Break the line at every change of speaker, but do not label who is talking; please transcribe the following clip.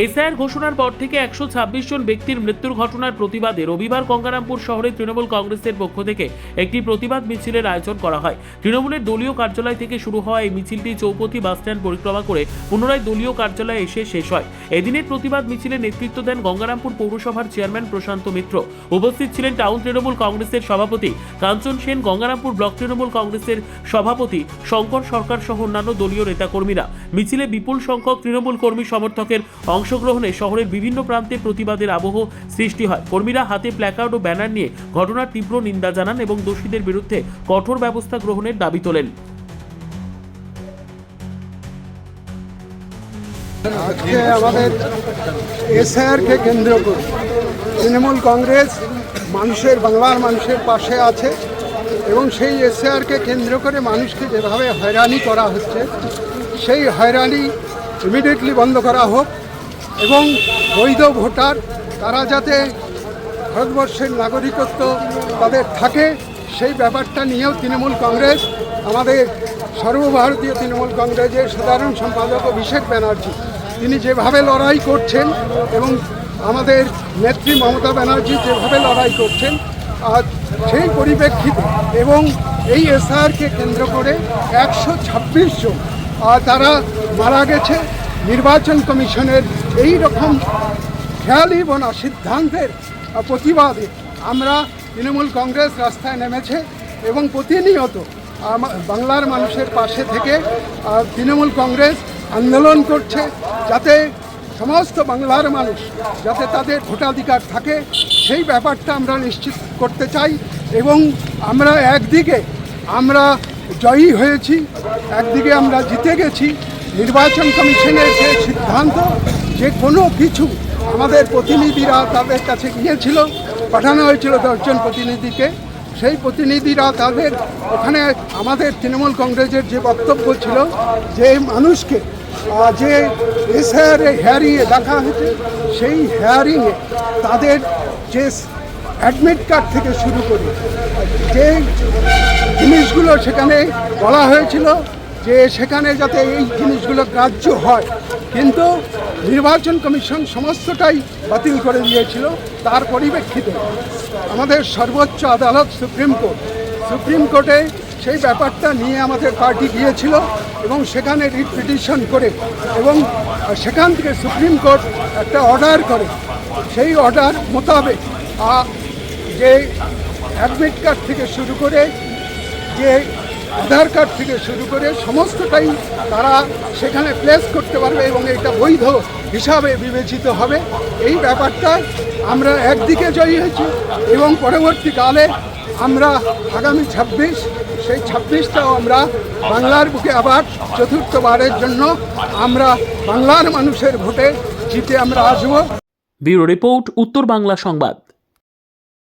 SIR ঘোষণার পর থেকে একশো ছাব্বিশ জন ব্যক্তির মৃত্যুর ঘটনার প্রতিবাদে রবিবার গঙ্গারামপুর শহরে তৃণমূল কংগ্রেসের পক্ষ থেকে একটি প্রতিবাদ মিছিলের আয়োজন করা হয়। তৃণমূলের দলীয় কার্যালয় থেকে শুরু হওয়া এই মিছিলটি চৌপতি বাসস্ট্যান্ড পরিক্রমা করে পুনরায় দলীয় কার্যালয়ে এসে শেষ হয়। এদিনের প্রতিবাদ মিছিলে নেতৃত্ব দেন গঙ্গারামপুর পৌরসভার চেয়ারম্যান প্রশান্ত মিত্র। উপস্থিত ছিলেন টাউন তৃণমূল কংগ্রেসের সভাপতি কাঞ্চন সেন, গঙ্গারামপুর ব্লক তৃণমূল কংগ্রেসের সভাপতি শঙ্কর সরকার সহ অন্যান্য দলীয় নেতাকর্মীরা। মিছিলে বিপুল সংখ্যক তৃণমূল কর্মী সমর্থকের অংশগ্রহণে শহরের বিভিন্ন প্রান্তে প্রতিবাদের আবহ সৃষ্টি হয়। কর্মীরা হাতে প্ল্যাকার্ড ও ব্যানার নিয়ে ঘটনার তীব্র নিন্দা জানান এবং দোষীদের বিরুদ্ধে কঠোর ব্যবস্থা গ্রহণের দাবি তোলেন।
আজকে আমাদের এসআরকে কেন্দ্র করে তৃণমূল কংগ্রেস মানুষের, বাংলার মানুষের পাশে আছে এবং সেই এসআরকে কেন্দ্র করে মানুষকে যেভাবে হয়রানি করা হচ্ছে, সেই হয়রানি ইমিডিয়েটলি বন্ধ করা হোক। এবং বৈধ ভোটার, তারা যাতে ভারতবর্ষের নাগরিকত্ব তাদের থাকে, সেই ব্যাপারটা নিয়েও তৃণমূল কংগ্রেস, আমাদের সর্বভারতীয় তৃণমূল কংগ্রেসের সাধারণ সম্পাদক অভিষেক ব্যানার্জি, তিনি যেভাবে লড়াই করছেন এবং আমাদের নেত্রী মমতা ব্যানার্জি যেভাবে লড়াই করছেন আর সেই পরিপ্রেক্ষিতে এবং এই এসআরকে কেন্দ্র করে একশো ছাব্বিশ জন তারা মারা গেছে, নির্বাচন কমিশনের এই রকম খেয়ালি বোনা সিদ্ধান্তের প্রতিবাদে আমরা তৃণমূল কংগ্রেস রাস্তায় নেমেছে এবং প্রতিনিয়ত বাংলার মানুষের পাশে থেকে তৃণমূল কংগ্রেস আন্দোলন করছে যাতে সমস্ত বাংলার মানুষ যাতে তাদের ভোটাধিকার থাকে। সেই ব্যাপারটা আমরা নিশ্চিত করতে চাই এবং আমরা একদিকে আমরা জয়ী হয়েছি, একদিকে আমরা জিতে গেছি। নির্বাচন কমিশনের যে সিদ্ধান্ত যে কোনো কিছু আমাদের প্রতিনিধিরা তাদের কাছে গিয়েছিল পাঠানো হয়েছিল দশজন প্রতিনিধিকে। সেই প্রতিনিধিরা তাদের ওখানে আমাদের তৃণমূল কংগ্রেসের যে বক্তব্য ছিল, যে মানুষকে যে এসআরে হেয়ারিংয়ে দেখা হয়েছে, সেই হেয়ারিংয়ে তাদের যে অ্যাডমিট কার্ড থেকে শুরু করে, যে জিনিসগুলো সেখানে বলা হয়েছিল, যে সেখানে যাতে এই জিনিসগুলো গ্রাহ্য হয় কিন্তু নির্বাচন কমিশন সমস্তটাই বাতিল করে দিয়েছিল, তার পরিপ্রেক্ষিতে আমাদের সর্বোচ্চ আদালত সুপ্রিম কোর্ট, সুপ্রিম কোর্টে সেই ব্যাপারটা নিয়ে আমাদের পার্টি গিয়েছিল এবং সেখানে রিট পিটিশন করে এবং সেখান থেকে সুপ্রিম কোর্ট একটা অর্ডার করে। সেই অর্ডার মোতাবেক যে অ্যাডমিট কার্ড থেকে শুরু করে যে আধার কার্ড থেকে শুরু করে সমস্তটাই তারা সেখানে প্লেস করতে পারবে এবং এটা বৈধ হিসাবে বিবেচিত হবে। এই ব্যাপারটা আমরা একদিকে জয়ী হয়েছি এবং পরবর্তীকালে আমরা আগামী ছাব্বিশ, সেই ছাব্বিশটাও আমরা বাংলার বুকে আবার চতুর্থবারের জন্য আমরা বাংলার মানুষের ভোটে জিতে আমরা আসব।
ব্যুরো রিপোর্ট, উত্তর বাংলা সংবাদ।